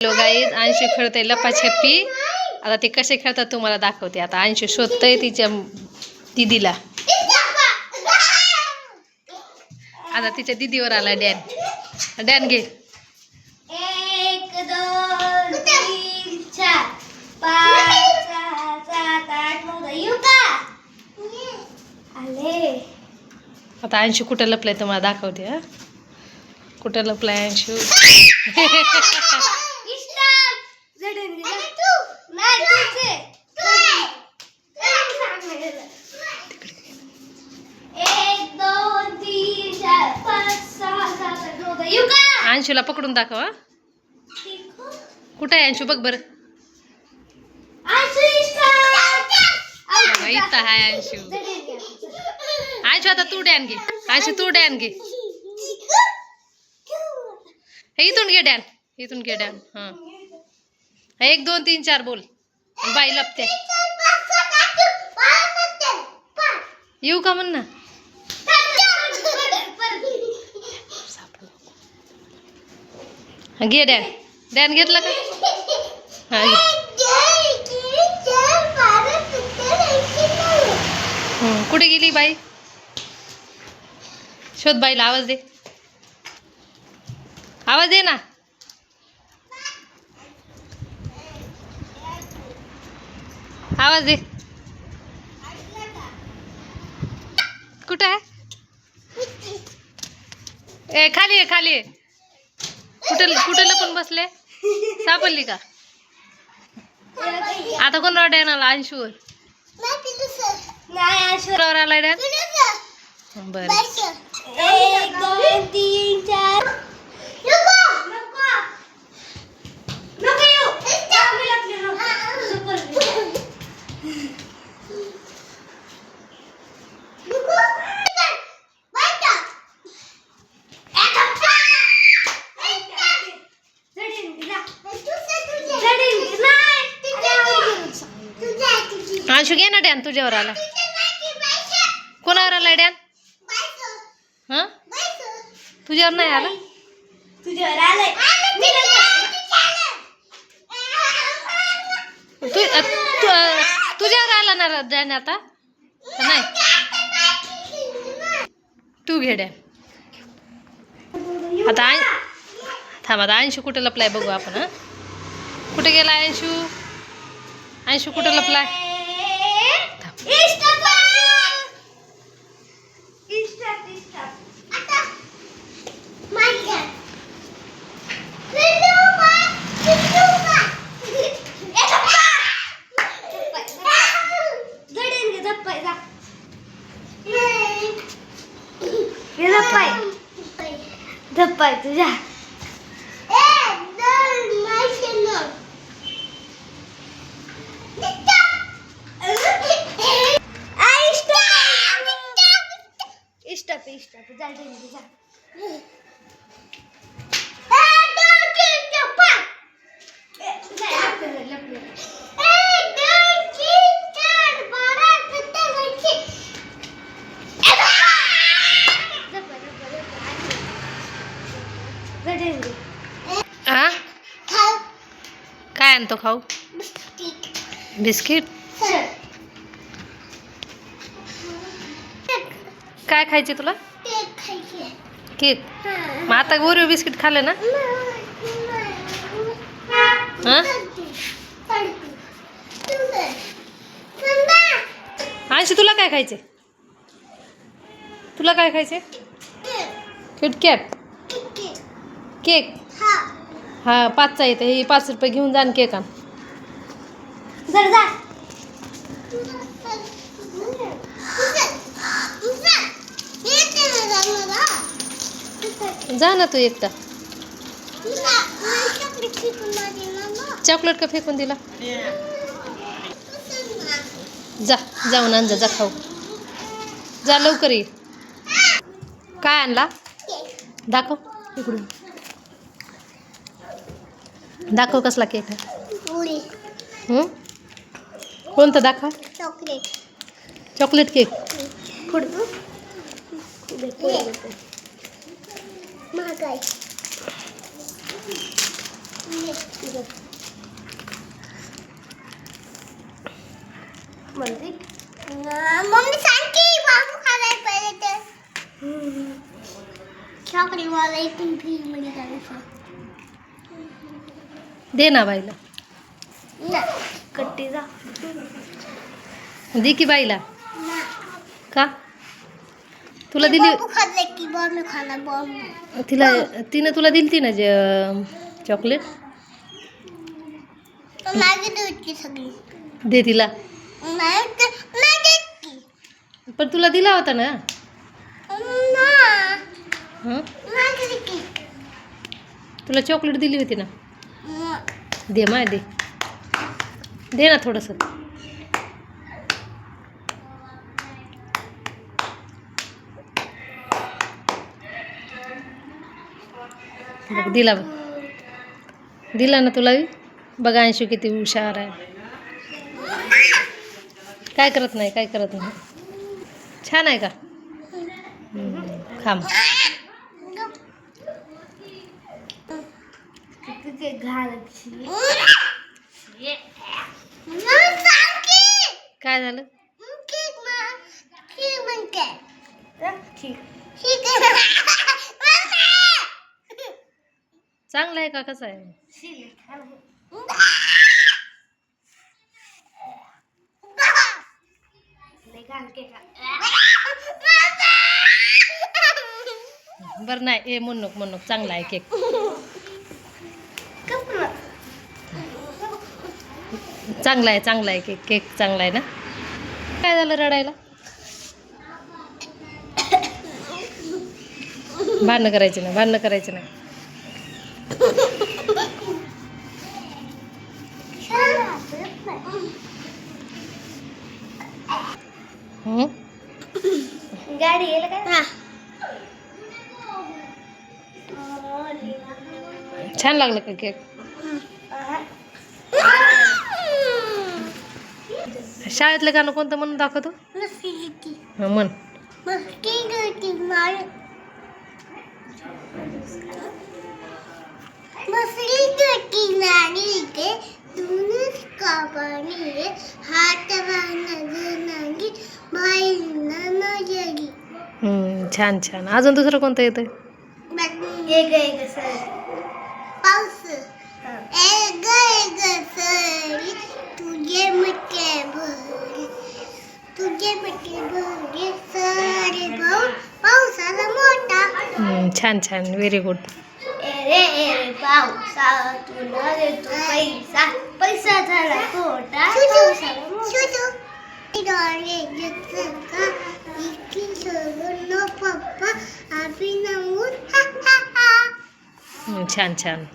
Hello guys Anshu खेळते लपाछप्पी आता ते कसे खेळतात तुम्हाला दाखवते. आता अंशू शोधतंय तिच्या दिदीला. आता तिच्या दिदीवर आला डॅन. डॅन घे. एक दोन तीन चार पाच सहा सात आठ नऊ दहा. येऊ का? आले. आता अंशू कुठं लपलंय तुम्हाला दाखवते हा? कुठं लपलाय अंशू? अंशूला पकडून दाखव कुठं आहे अंशू? बघ बरं. इथं हाय अंशू. अंशू आता तू डॅन घे. अंशू तू डॅन घे. हे इथून घे डॅन. इथून घे डॅन. हां. एक दोन तीन चार बोल. बाई लपते. येऊ का म्हण ना घे डॅन. डॅन घेतला का? कुठे गेली बाई? शोध बाईला आवाज दे. आवाज दे ना. आवाज दे. कुठं आहे? ए खाली आहे खाली आहे कुठं कुठं लपून बसले? सापडली का? आता कोण डॅन आला अंशूवर? आलाय बरं. एक दोन तीन चार. अंशू घे ना डॅन तुझ्यावर आला. कोणावर आलाय डॅन? हा? तुझ्यावर नाही आला? तू तुझ्यावर आला ना डॅन आता? नाही. तू घे डॅन. आता थांब आता अंशू कुठे लपलाय बघू आपण हा? कुठे गेला अंशू? अंशू कुठे लपलाय? धप्पाय तुझ्या स्टॉप स्टॉप जा जा हा आणतो खाऊ बिस्किट। काय खायचे तुला? केक। मग आता ओरिओ बिस्किट खाल्लं ना? हा? अंशी तुला काय खायचे? तुला काय खायचे? KitKat cake. हा पाचचा येतं हे पाच रुपये घेऊन जा आणि केक आण. जर जा. जा ना तू एकटा. चॉकलेट का फेकून दिला? जा जाऊन आण जा जा खाऊ. जा लवकर ये. काय आणला? दाखव. इकडून. दाखव कसला केक आहे. हं? कोणता दाखव? चॉकलेट. Chocolate cake. मम्मी सांग की बाबू खायला पाहिजे तर. चॉकलेट वाला एक फ्री मध्ये करायचं दे ना बाईला. ना. कट्टी जा. दे की बाईला. का? तुला दिली तिला तिनं तुला दिली ती ना जे चॉकलेट दे तिला. पण तुला दिला होता ना. तुला चॉकलेट दिली होती ना. दे माय दे. दे ना थोडंसं. बघ दिला बघ. दिला ना तुला बघा अंशू किती हुशार आहे. काय करत नाही काय करत नाही. छान आहे का? हम्म, की काय झालं? चांगलं आहे का? कसं आहे? बरं नाही ए म्हणूक म्हणूक चांगला आहे केक. चांगला आहे चांगला आहे. केक केक चांगला आहे ना? काय झालं रडायला? भांडणं करायचं नाही भांडणं करायचं नाही. हं? गाडी गेलं काय छान लागलं का केक? शाळेतलं गाणं कोणतं म्हणून दाखवतो? हं, म्हण. छान छान. अजून दुसरं कोणतं येतं छान छान. व्हेरी गुड पैसा पैसा झाला पप्पा छान छान.